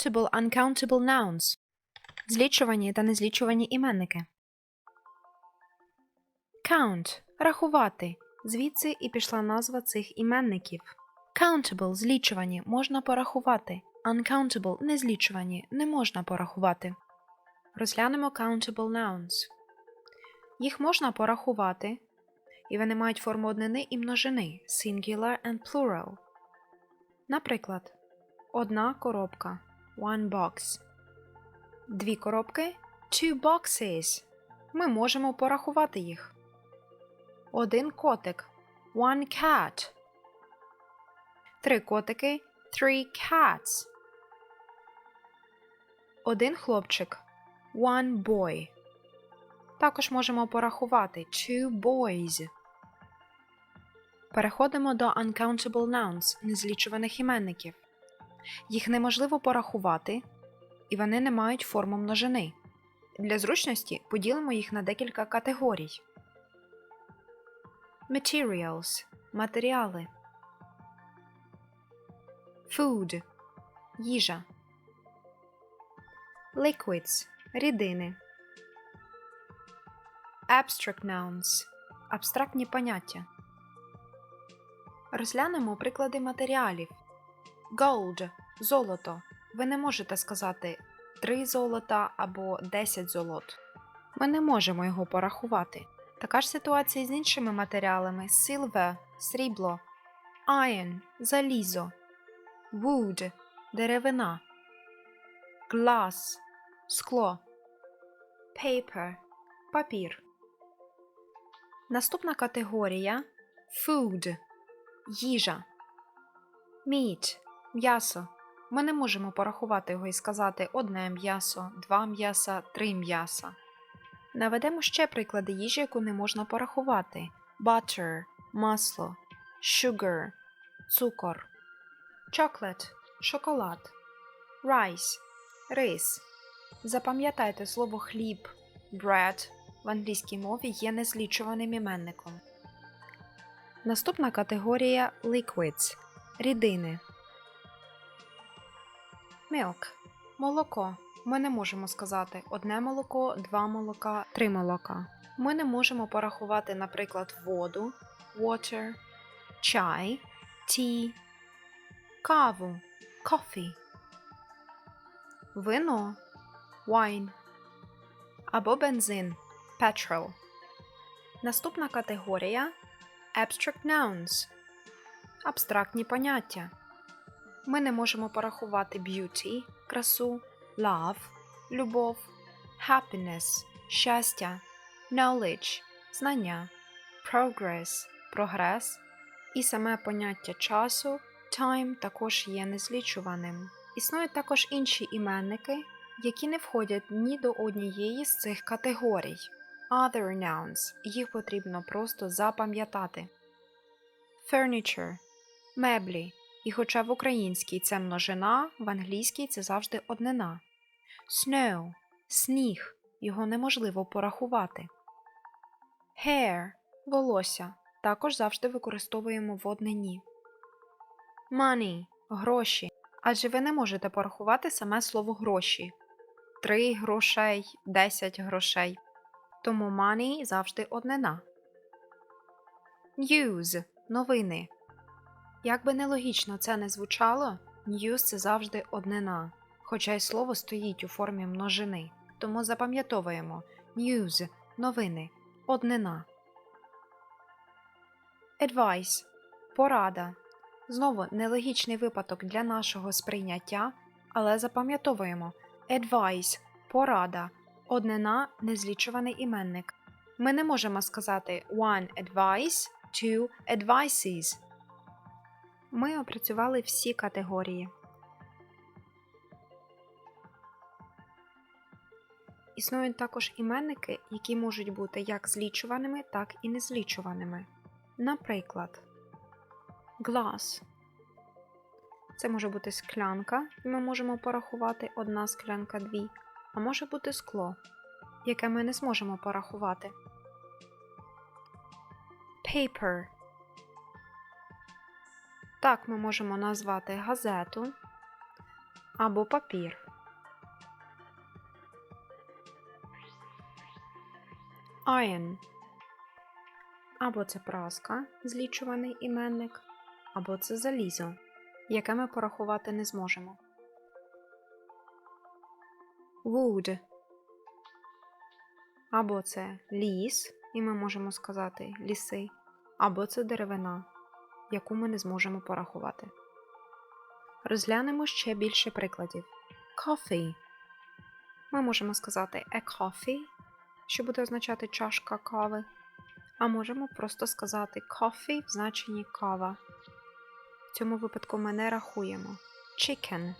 Countable, uncountable nouns. Злічувані та незлічувані іменники. Count – рахувати. Звідси і пішла назва цих іменників. Countable – злічувані, можна порахувати. Uncountable – незлічувані, не можна порахувати. Розглянемо countable nouns. Їх можна порахувати, і вони мають форму однини і множини singular and plural. Наприклад, одна коробка one box. Дві коробки two boxes. Ми можемо порахувати їх. Один котик one cat. Три котики three cats. Один хлопчик one boy. Також можемо порахувати two boys. Переходимо до uncountable nouns, незлічуваних іменників. Їх неможливо порахувати, і вони не мають форму множини. Для зручності поділимо їх на декілька категорій. Materials матеріали. Food їжа. Liquids рідини. Abstract nouns абстрактні поняття. Розглянемо приклади матеріалів. Gold золото. Ви не можете сказати 3 золота або 10 золот. Ми не можемо його порахувати. Така ж ситуація з іншими матеріалами: silver срібло, iron залізо, wood деревина, glass скло, paper папір. Наступна категорія food їжа. Meat – м'ясо. Ми не можемо порахувати його і сказати одне м'ясо, два м'яса, три м'яса. Наведемо ще приклади їжі, яку не можна порахувати: butter – масло, sugar – цукор, chocolate – шоколад, rice – рис. Запам'ятайте слово хліб bread в англійській мові є незлічуваним іменником. Наступна категорія liquids рідини. Milk молоко. Ми не можемо сказати одне молоко, два молока, три молока. Ми не можемо порахувати, наприклад, воду water, чай tea, каву coffee, вино wine або бензин petrol. Наступна категорія Abstract nouns абстрактні поняття. Ми не можемо порахувати beauty красу, love любов, happiness щастя, knowledge знання, progress прогрес і саме поняття часу time також є незлічуваним. Існують також інші іменники, які не входять ні до однієї з цих категорій. Other nouns їх потрібно просто запам'ятати. Furniture меблі. І хоча в українській це множина, в англійській це завжди однина. Snow сніг. Його неможливо порахувати. Hair волосся. Також завжди використовуємо в однині. Money гроші. Адже ви не можете порахувати саме слово гроші. Три грошей, десять грошей. Тому money завжди однина. News новини. Як би нелогічно це не звучало, news це завжди однина, хоча й слово стоїть у формі множини. Тому запам'ятовуємо news новини, однина. Advice порада. Знову нелогічний випадок для нашого сприйняття, але запам'ятовуємо advice порада, однина незлічуваний іменник. Ми не можемо сказати one advice, two advices. Ми опрацювали всі категорії. Існують також іменники, які можуть бути як злічуваними, так і незлічуваними. Наприклад, glass. Це може бути склянка, і ми можемо порахувати одна склянка дві, а може бути скло, яке ми не зможемо порахувати. Paper. Так ми можемо назвати газету, або папір. Iron. Або це праска, злічуваний іменник, або це залізо, яке ми порахувати не зможемо. Wood. Або це ліс, і ми можемо сказати ліси, або це деревина, яку ми не зможемо порахувати. Розглянемо ще більше прикладів. Coffee. Ми можемо сказати a coffee, що буде означати чашка кави. А можемо просто сказати coffee в значенні кава. В цьому випадку ми не рахуємо. Chicken.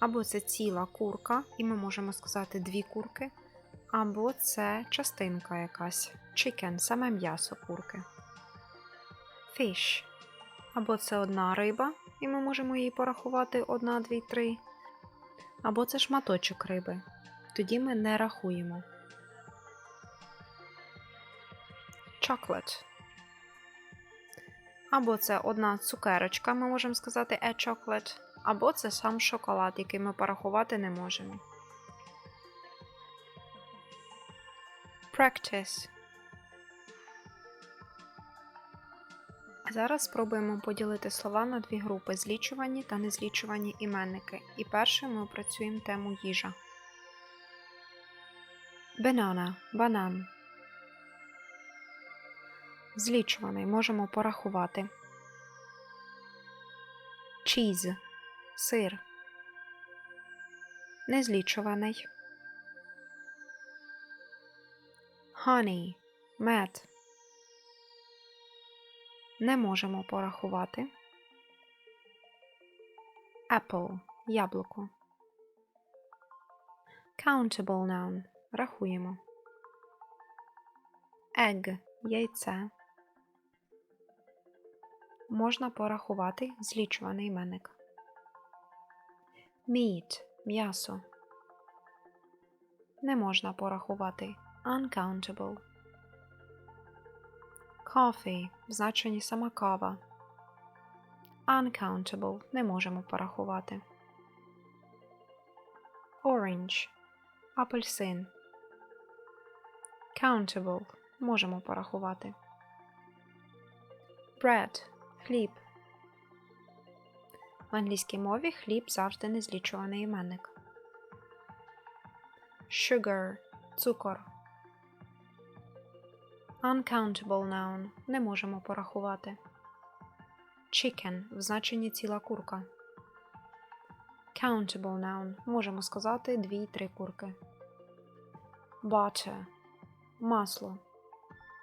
Або це ціла курка, і ми можемо сказати дві курки, або це частинка якась. Chicken саме м'ясо курки. Fish. Або це одна риба, і ми можемо її порахувати одна, дві, три. Або це шматочок риби. Тоді ми не рахуємо. Chocolate. Або це одна цукерочка, ми можемо сказати a chocolate, або це сам шоколад, який ми порахувати не можемо. Practice. Зараз спробуємо поділити слова на дві групи злічувані та незлічувані іменники. І першою ми опрацюємо тему їжа. Банана банан. Злічуваний можемо порахувати. Чіз сир. Незлічуваний. Honey мед. Не можемо порахувати. Apple яблуко. Countable noun рахуємо. Egg яйце. Можна порахувати злічуваний іменник. Meat м'ясо. Не можна порахувати. Uncountable. Coffee в значенні сама кава. Uncountable не можемо порахувати. Orange апельсин. Countable можемо порахувати. Bread хліб. В англійській мові хліб завжди незлічуваний іменник. Sugar цукор. Uncountable noun не можемо порахувати. Chicken в значенні ціла курка. Countable noun можемо сказати дві-три курки. Butter масло.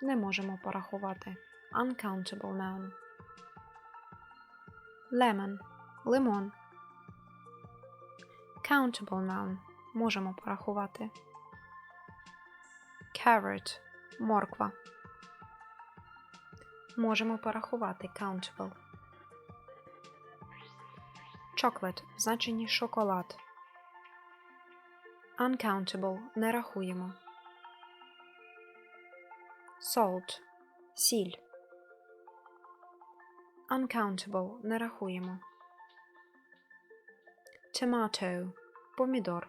Не можемо порахувати. Uncountable noun. Lemon лимон. Countable noun можемо порахувати. Carrot морква. Можемо порахувати countable. Chocolate в значенні шоколад. Uncountable не рахуємо. Salt сіль. Uncountable не рахуємо. Tomato помідор.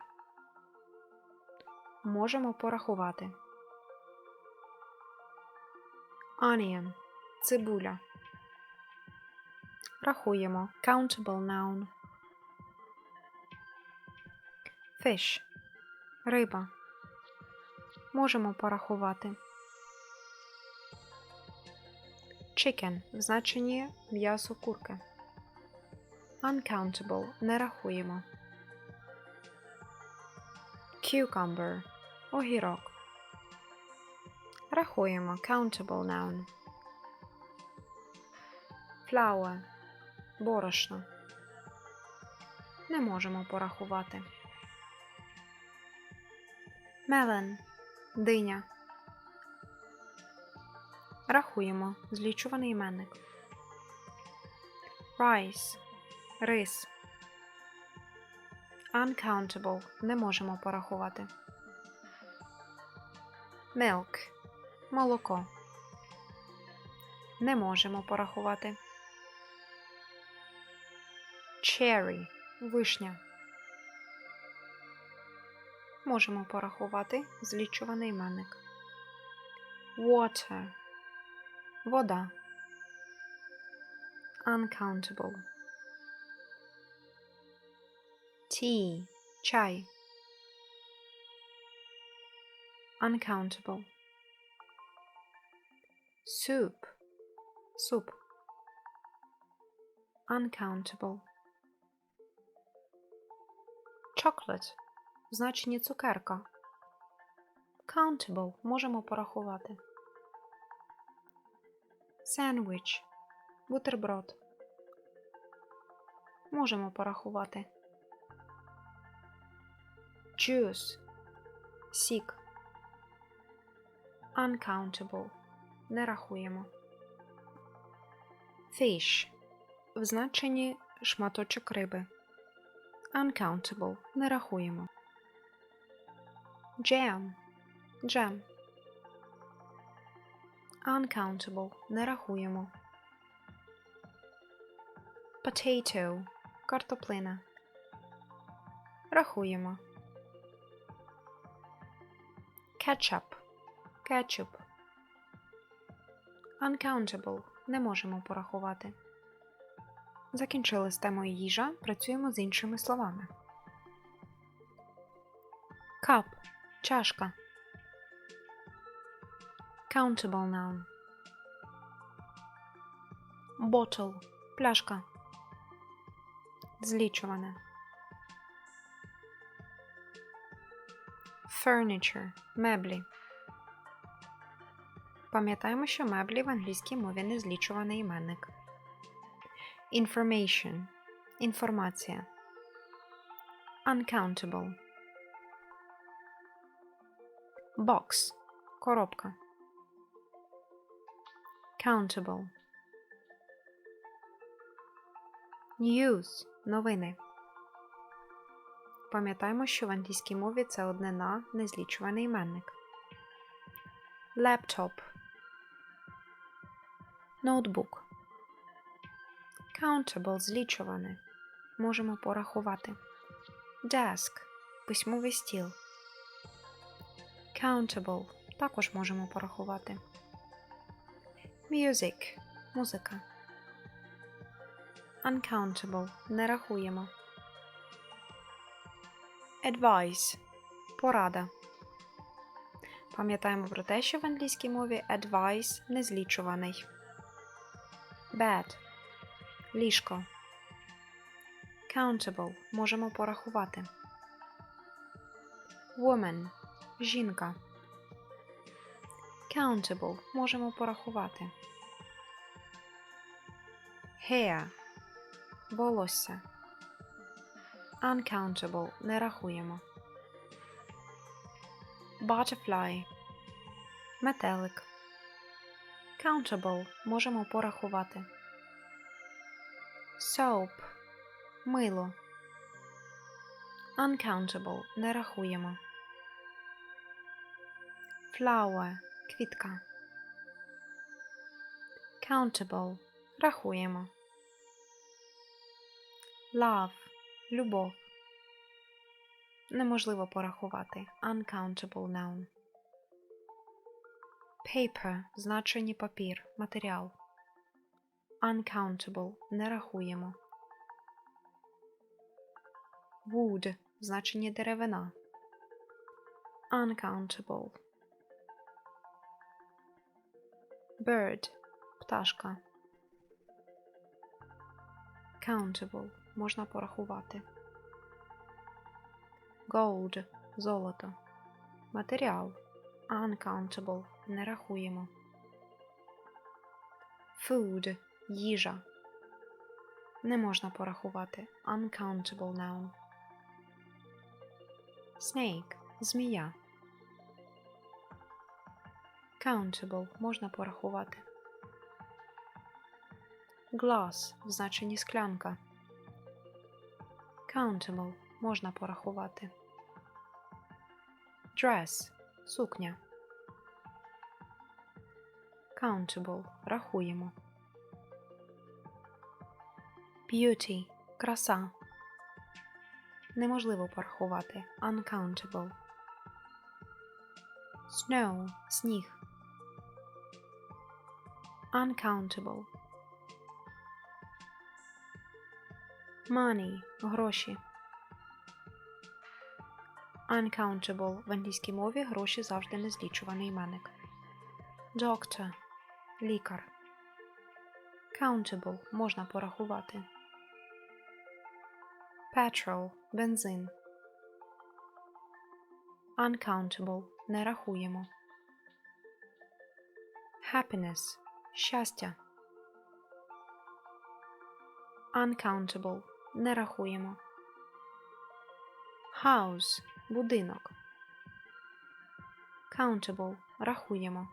Можемо порахувати. Onion цибуля. Рахуємо. Countable noun. Fish риба. Можемо порахувати. Chicken в значенні м'ясо курки. Uncountable не рахуємо. Cucumber огірок. Рахуємо. Countable noun. Flour борошно. Не можемо порахувати. Melon диня. Рахуємо. Злічуваний іменник. Rice рис. Uncountable не можемо порахувати. Milk молоко. Не можемо порахувати. Cherry вишня. Можемо порахувати злічуваний іменник. Water. Вода. Uncountable. Tea. Чай. Uncountable. Soup. Суп. Uncountable. Chocolate. В значенні цукерка. Countable. Можемо порахувати. Sandwich. Бутерброд. Можемо порахувати. Juice. Сік. Uncountable. Не рахуємо. Fish. В значенні шматочок риби. Uncountable. Не рахуємо. Jam. Джем. Uncountable. Не рахуємо. Potato. Картоплина. Рахуємо. Ketchup. Кетчуп. Uncountable. Не можемо порахувати. Закінчили з темою їжа. Працюємо з іншими словами. Cup. Чашка. Countable noun. Bottle. Пляшка. Злічуване. Furniture. Меблі. Пам'ятаємо, що меблі в англійській мові не злічуваний іменник. Information. Інформація. Uncountable. Box. Коробка. Countable. News. Новини. Пам'ятаємо, що в англійській мові це однина незлічуваний іменник. Laptop. Ноутбук. Countable злічуване. Можемо порахувати. Desk. Письмовий стіл. Countable. Також можемо порахувати. Music. Музика. Uncountable. Не рахуємо. Advice. Порада. Пам'ятаємо про те, що в англійській мові advice не злічуваний. Bed. Ліжко. Countable. Можемо порахувати. Woman. Жінка. Countable. Можемо порахувати. Hair. Волосся. Uncountable. Не рахуємо. Butterfly. Метелик. Countable. Можемо порахувати. Soap. Мило. Uncountable. Не рахуємо. Flower. Квітка. Countable. Рахуємо. Love. Любов. Неможливо порахувати. Uncountable noun. Paper – значені папір, матеріал. Uncountable – не рахуємо. Wood – значені деревина. Uncountable. Bird – пташка. Countable – можна порахувати. Gold – золото. Матеріал. Uncountable – не рахуємо. Food – їжа. Не можна порахувати. Uncountable noun. Snake – змія. Countable – можна порахувати. Glass – в значенні склянка. Countable – можна порахувати. Dress – сукня. Countable – рахуємо. Beauty – краса. Неможливо порахувати. Uncountable. Snow – сніг. Uncountable. Money – гроші. Uncountable в англійській мові гроші завжди незлічуваний іменник. Doctor – лікар. Countable – можна порахувати. Petrol – бензин. Uncountable – не рахуємо. Happiness – щастя. Uncountable – не рахуємо. House – будинок. Countable – рахуємо.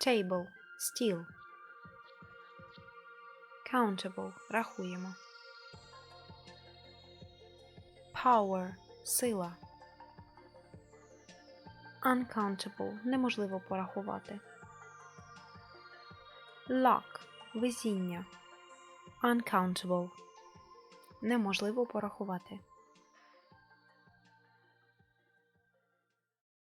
Table – стіл. Countable – рахуємо. Power – сила. Uncountable – неможливо порахувати. Luck – везіння. Uncountable – неможливо порахувати.